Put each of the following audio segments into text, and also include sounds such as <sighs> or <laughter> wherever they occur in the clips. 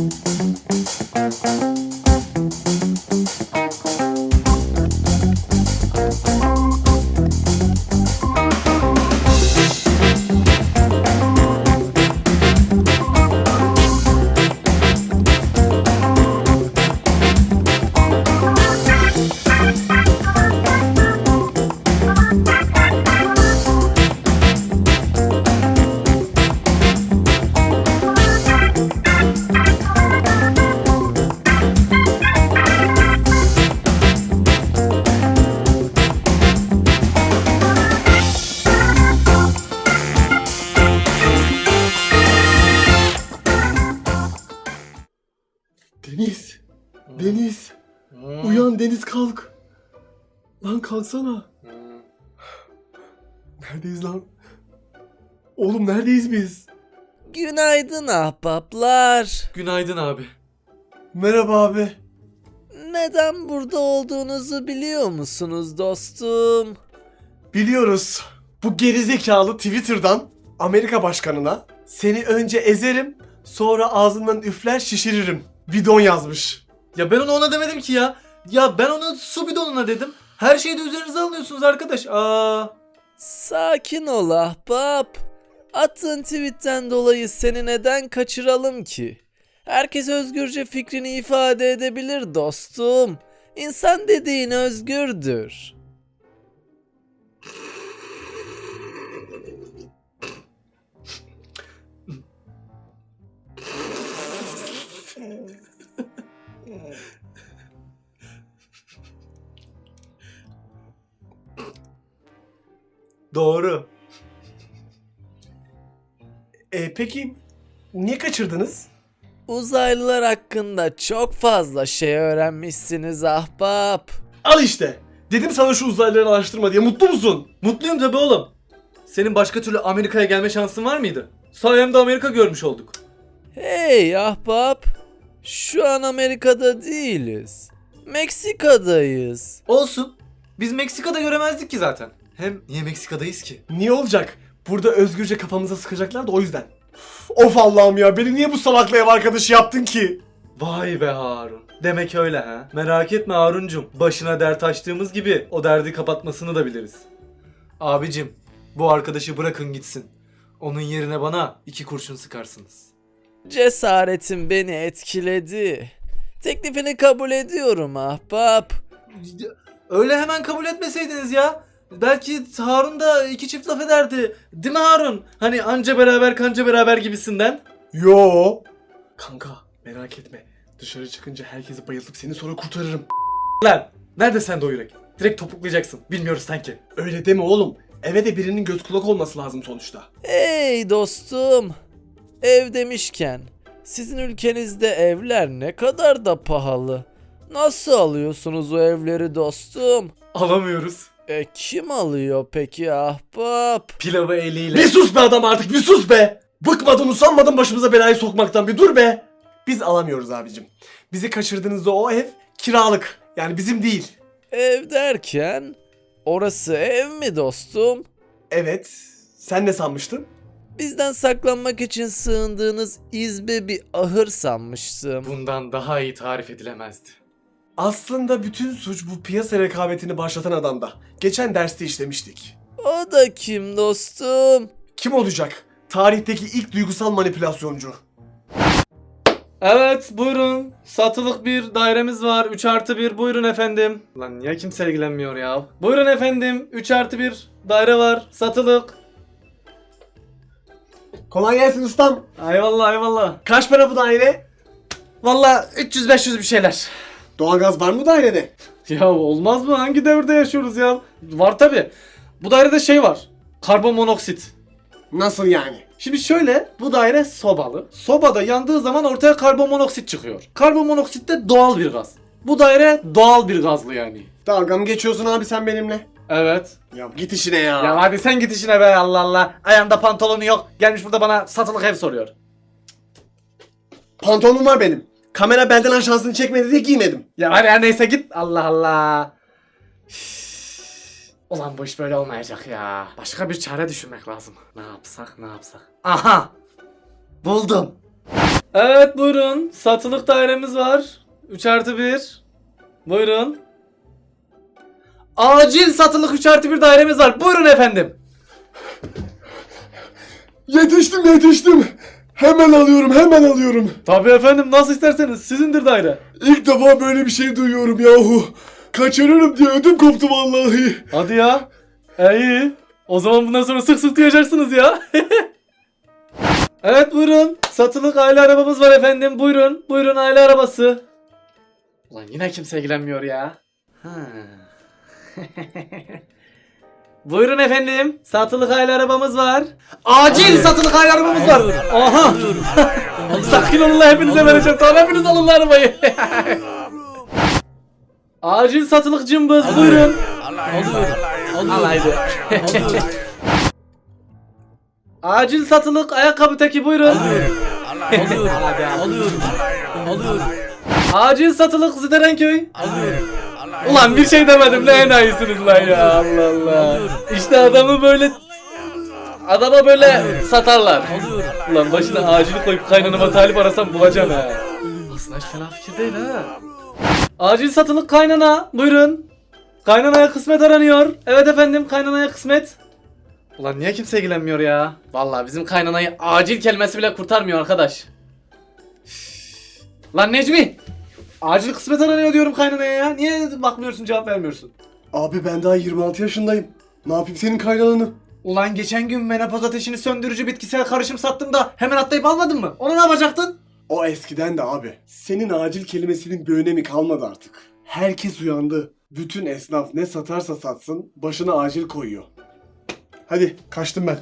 Deniz. Kalksana. <sighs> Neredeyiz lan? Oğlum neredeyiz biz? Günaydın ahbaplar. Günaydın abi. Merhaba abi. Neden burada olduğunuzu biliyor musunuz dostum? Biliyoruz. Bu gerizekalı Twitter'dan Amerika başkanına seni önce ezerim sonra ağzından üfler şişiririm. Bidon yazmış. Ya ben onu ona demedim ki ya. Ya ben ona su bidonuna dedim. Her şeyi de üzerinize alıyorsunuz arkadaş. Aa. Sakin ol ahbap. Attığın tweetten dolayı seni neden kaçıralım ki? Herkes özgürce fikrini ifade edebilir dostum. İnsan dediğin özgürdür. <laughs> Doğru. E, peki niye kaçırdınız? Uzaylılar hakkında çok fazla şey öğrenmişsiniz ahbap. Al işte. Dedim sana şu uzaylıları araştırma diye. Mutlu musun? Mutluyum tabii oğlum. Senin başka türlü Amerika'ya gelme şansın var mıydı? Sayemde Amerika görmüş olduk. Hey ahbap. Şu an Amerika'da değiliz. Meksika'dayız. Olsun. Biz Meksika'da göremezdik ki zaten. Hem niye Meksika'dayız ki? Niye olacak? Burada özgürce kafamıza sıkacaklar da o yüzden. Of Allah'ım ya beni niye bu salakla ev arkadaşı yaptın ki? Vay be Harun. Demek öyle ha. Merak etme Haruncum. Başına dert açtığımız gibi o derdi kapatmasını da biliriz. Abicim bu arkadaşı bırakın gitsin. Onun yerine bana iki kurşun sıkarsınız. Cesaretin beni etkiledi. Teklifini kabul ediyorum ahbap. Öyle hemen kabul etmeseydiniz ya. Belki Harun da iki çift laf ederdi. Değil mi Harun? Hani anca beraber kanca beraber gibisinden. Yo. Kanka merak etme. Dışarı çıkınca herkesi bayıltıp seni sonra kurtarırım. <laughs> Lan nerede sen de o yürek? Direkt topuklayacaksın. Bilmiyoruz sanki. Öyle deme oğlum. Eve de birinin göz kulak olması lazım sonuçta. Hey dostum. Ev demişken sizin ülkenizde evler ne kadar da pahalı. Nasıl alıyorsunuz o evleri dostum? Alamıyoruz. E kim alıyor peki ahbap? Pilavı eliyle. Bir sus be adam artık bir sus be. Bıkmadın usanmadın başımıza belayı sokmaktan bir dur be. Biz alamıyoruz abicim. Bizi kaçırdığınızda o ev kiralık. Yani bizim değil. Ev derken orası ev mi dostum? Evet. Sen ne sanmıştın? Bizden saklanmak için sığındığınız izbe bir ahır sanmıştım. Bundan daha iyi tarif edilemezdi. Aslında bütün suç bu piyasa rekabetini başlatan adamda. Geçen derste işlemiştik. O da kim dostum? Kim olacak? Tarihteki ilk duygusal manipülasyoncu. Evet buyurun. Satılık bir dairemiz var. 3 artı 1 buyurun efendim. Lan niye kimse ilgilenmiyor ya? Buyurun efendim. 3 artı 1 daire var. Satılık. Kolay gelsin ustam. Eyvallah eyvallah. Kaç para bu daire? Valla 300-500 bir şeyler. Doğalgaz var mı dairede? <laughs> Ya olmaz mı? Hangi devirde yaşıyoruz ya? Var tabi. Bu dairede şey var. Karbon monoksit. Nasıl yani? Şimdi şöyle bu daire sobalı. Sobada yandığı zaman ortaya karbon monoksit çıkıyor. Karbon monoksit de doğal bir gaz. Bu daire doğal bir gazlı yani. Dalga mı geçiyorsun abi sen benimle? Evet. Ya git işine ya. Ya hadi sen git işine be Allah Allah. Ayağında pantolonu yok. Gelmiş burada bana satılık ev soruyor. Pantolonum var benim. Kamera belden aşağısını çekmedi diye giymedim. Ya hadi her neyse git. Allah Allah. Ulan bu iş böyle olmayacak ya. Başka bir çare düşünmek lazım. Ne yapsak ne yapsak. Aha. Buldum. Evet buyurun. Satılık dairemiz var. 3 artı 1. Buyurun. Acil satılık 3 artı 1 dairemiz var. Buyurun efendim. Yetiştim yetiştim. Hemen alıyorum hemen alıyorum. Tabii efendim nasıl isterseniz sizindir daire. İlk defa böyle bir şey duyuyorum yahu. Kaçırırım diye ödüm koptu vallahi. Hadi ya. E, iyi. O zaman bundan sonra sık sık duyacaksınız ya. <laughs> evet buyurun. Satılık aile arabamız var efendim. Buyurun. Buyurun aile arabası. Ulan yine kimse ilgilenmiyor ya. Ha. <laughs> buyurun efendim. Satılık aile arabamız var. Acil satılık aile arabamız var. Aha. Sakin olun lan hepinize vereceğim. Tamam hepiniz alın lan arabayı. <laughs> Acil satılık cımbız buyurun. Al haydi. <laughs> Acil satılık ayakkabı teki buyurun. Alıyorum. Alıyorum. Alıyorum. Acil satılık Ziderenköy. Ulan bir şey demedim ne enayisiniz lan ya Allah Allah. İşte adamı böyle adama böyle satarlar. Ulan başına acil koyup kaynanama talip arasam bulacağım ha. Aslında hiç fena fikir değil ha. Acil satılık kaynana buyurun. Kaynanaya kısmet aranıyor. Evet efendim kaynanaya kısmet. Ulan niye kimse ilgilenmiyor ya? Vallahi bizim kaynanayı acil kelimesi bile kurtarmıyor arkadaş. Lan Necmi! Acil kısmet aranıyor diyorum kaynanaya ya. Niye bakmıyorsun cevap vermiyorsun? Abi ben daha 26 yaşındayım. Ne yapayım senin kaynananı? Ulan geçen gün menopoz ateşini söndürücü bitkisel karışım sattım da hemen atlayıp almadın mı? Onu ne yapacaktın? O eskiden de abi. Senin acil kelimesinin bir önemi kalmadı artık. Herkes uyandı. Bütün esnaf ne satarsa satsın başına acil koyuyor. Hadi kaçtım ben.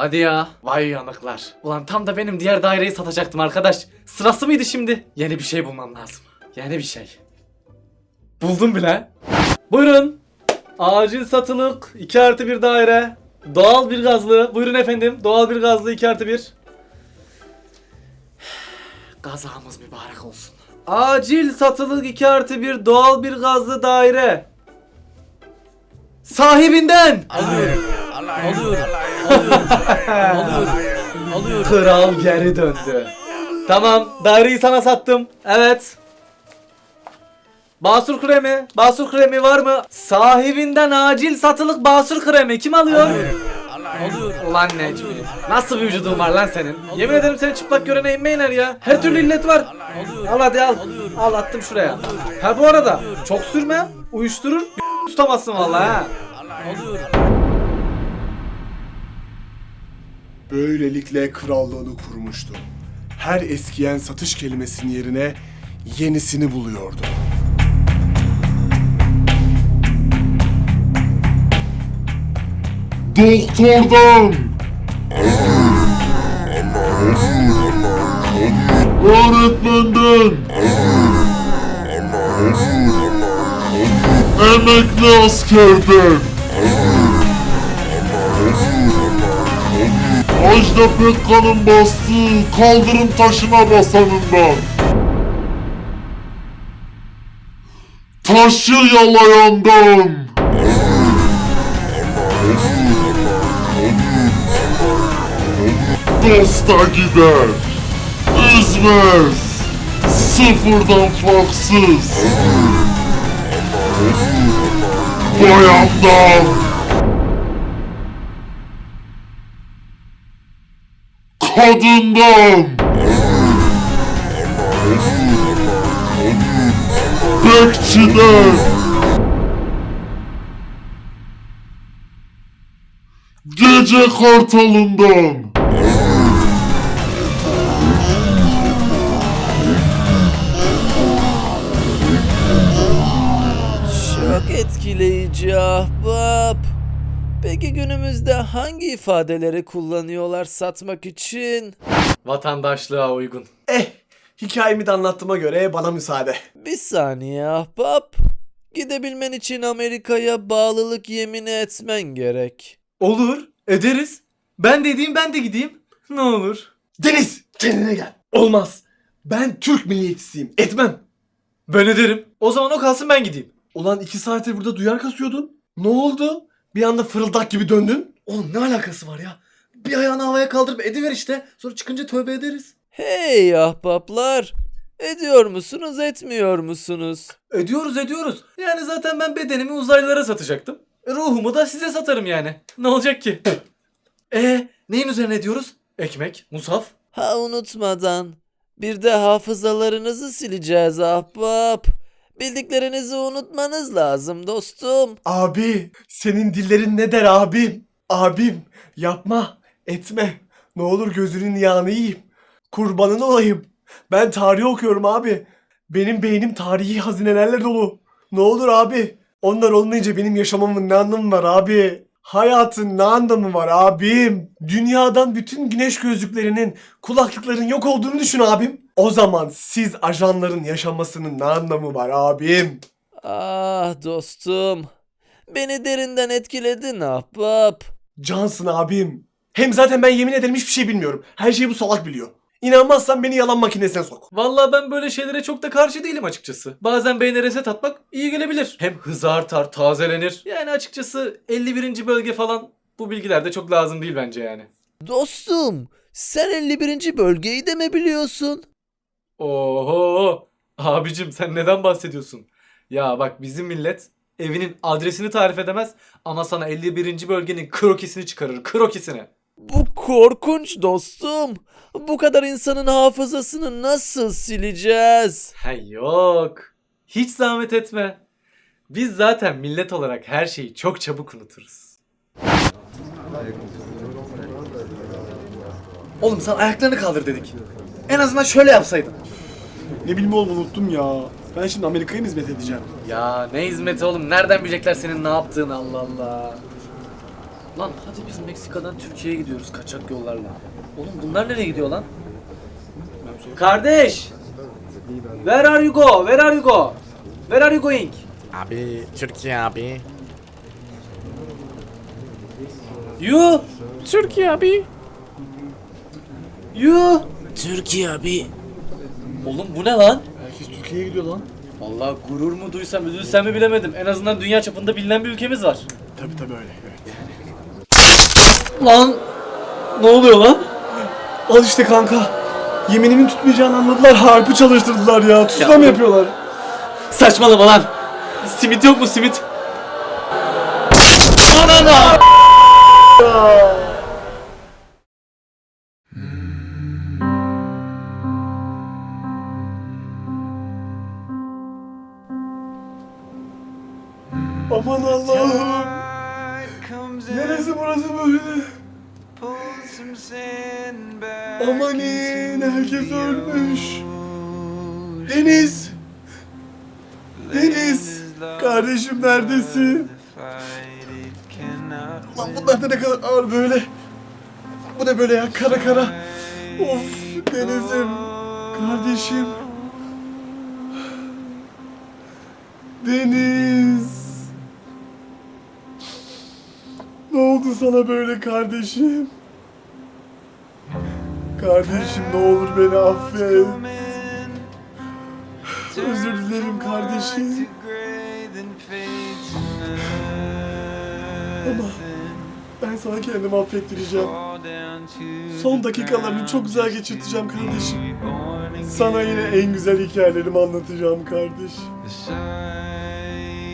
Hadi ya. Vay yanıklar. Ulan tam da benim diğer daireyi satacaktım arkadaş. Sırası mıydı şimdi? Yeni bir şey bulmam lazım. Yeni bir şey. Buldum bile. Buyurun. Acil satılık 2 artı 1 daire. Doğal bir gazlı. Buyurun efendim. Doğal bir gazlı 2 artı 1. Gazamız mübarek olsun. Acil satılık 2 artı 1 doğal bir gazlı daire. Sahibinden. Alıyorum. Alıyorum. Alıyorum. Alıyorum. Alıyorum. Kral geri döndü. Tamam, daireyi sana sattım. Evet. Basur kremi, basur kremi var mı? Sahibinden acil satılık basur kremi kim alıyor? Alıyorum. Ulan Necmi, nasıl bir vücudun var lan senin? Yemin ederim seni çıplak görene inme iner ya. Her türlü illet var. Al hadi al. Al attım şuraya. Ha bu arada çok sürme, uyuşturur, <laughs> tutamazsın vallahi ha. Alıyorum. Böylelikle krallığını kurmuştu. Her eskiyen satış kelimesinin yerine yenisini buluyordu. Doktordan. Öğretmenden. Emekli askerden. Ajda Pekkan'ın bastığı kaldırım taşına basanından. Taşı yalayandan. Dosta gider. Üzmez. Sıfırdan farksız. Boyandan. Kadından. Bekçiden. Gece kartalından. Çok etkileyici ahbap. Peki günümüzde hangi ifadeleri kullanıyorlar satmak için? Vatandaşlığa uygun. Eh, hikayemi de anlattığıma göre bana müsaade. Bir saniye ahbap. Gidebilmen için Amerika'ya bağlılık yemini etmen gerek. Olur, ederiz. Ben dediğim ben de gideyim. Ne olur. Deniz, kendine gel. Olmaz. Ben Türk milliyetçisiyim. Etmem. Ben ederim. O zaman o kalsın ben gideyim. Ulan iki saattir burada duyar kasıyordun. Ne oldu? Bir anda fırıldak gibi döndün. Oğlum ne alakası var ya? Bir ayağını havaya kaldırıp ediver işte. Sonra çıkınca tövbe ederiz. Hey ahbaplar. Ediyor musunuz etmiyor musunuz? Ediyoruz ediyoruz. Yani zaten ben bedenimi uzaylılara satacaktım. Ruhumu da size satarım yani. Ne olacak ki? <laughs> E neyin üzerine ediyoruz? Ekmek, musaf. Ha unutmadan. Bir de hafızalarınızı sileceğiz ahbap. Bildiklerinizi unutmanız lazım dostum. Abi senin dillerin ne der abim? Abim yapma etme. Ne olur gözünün yağını yiyeyim. Kurbanın olayım. Ben tarih okuyorum abi. Benim beynim tarihi hazinelerle dolu. Ne olur abi. Onlar olmayınca benim yaşamamın ne anlamı var abi? Hayatın ne anlamı var abim? Dünyadan bütün güneş gözlüklerinin, kulaklıkların yok olduğunu düşün abim. O zaman siz ajanların yaşamasının ne anlamı var abim? Ah dostum. Beni derinden etkiledin ahbap. Cansın abim. Hem zaten ben yemin ederim hiçbir şey bilmiyorum. Her şeyi bu salak biliyor. İnanmazsan beni yalan makinesine sok. Vallahi ben böyle şeylere çok da karşı değilim açıkçası. Bazen beyne reset atmak iyi gelebilir. Hem hızı artar, tazelenir. Yani açıkçası 51. bölge falan bu bilgiler de çok lazım değil bence yani. Dostum, sen 51. bölgeyi de mi biliyorsun? Oho! Abicim sen neden bahsediyorsun? Ya bak bizim millet evinin adresini tarif edemez ama sana 51. bölgenin krokisini çıkarır. Krokisini. Bu korkunç dostum. Bu kadar insanın hafızasını nasıl sileceğiz? Ha yok. Hiç zahmet etme. Biz zaten millet olarak her şeyi çok çabuk unuturuz. Oğlum sen ayaklarını kaldır dedik. En azından şöyle yapsaydın. Ne bileyim oğlum unuttum ya. Ben şimdi Amerika'ya mı hizmet edeceğim? Ya ne hizmeti oğlum? Nereden bilecekler senin ne yaptığını Allah Allah. Lan hadi biz Meksika'dan Türkiye'ye gidiyoruz kaçak yollarla. Oğlum bunlar nereye gidiyor lan? Kardeş! Where are you go? Where are you go? Where are you going? Abi, Türkiye abi. You? Türkiye abi. You? Türkiye abi. Oğlum bu ne lan? Herkes Türkiye'ye gidiyor lan. Vallahi gurur mu duysam üzülsem mi bilemedim. En azından dünya çapında bilinen bir ülkemiz var. Tabi tabi öyle. Evet. Lan! Ne oluyor lan? Al işte kanka. Yeminimin tutmayacağını anladılar. Harpı çalıştırdılar ya. Tuzla mı yapıyorlar? Saçmalama lan. Simit yok mu simit? Anana! Amanin herkes ölmüş. Deniz. Deniz. Kardeşim neredesin? Lan bunlar da ne kadar ağır böyle. Bu ne böyle ya kara kara. Of Deniz'im. Kardeşim. Deniz. Ne oldu sana böyle kardeşim? Kardeşim ne olur beni affet. Özür dilerim kardeşim. Ama ben sana kendimi affettireceğim. Son dakikalarını çok güzel geçirteceğim kardeşim. Sana yine en güzel hikayelerimi anlatacağım kardeş.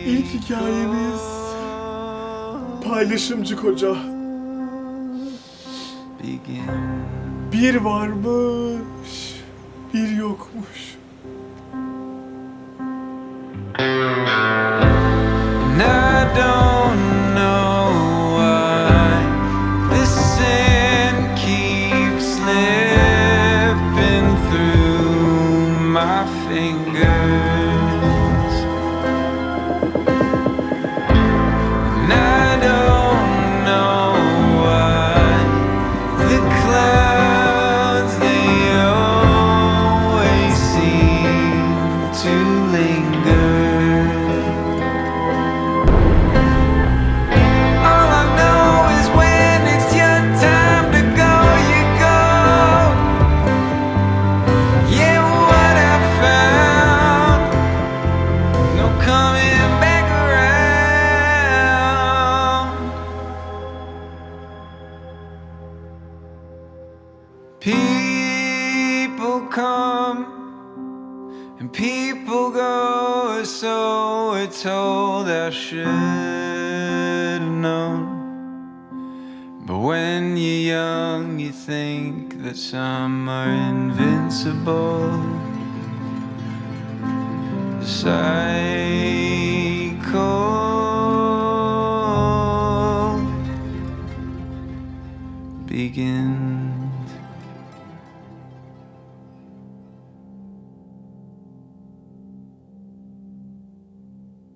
İlk hikayemiz paylaşımcı koca. Bir varmış, bir yokmuş. Should have known. But when you're young, you think that some are invincible. The cycle begins.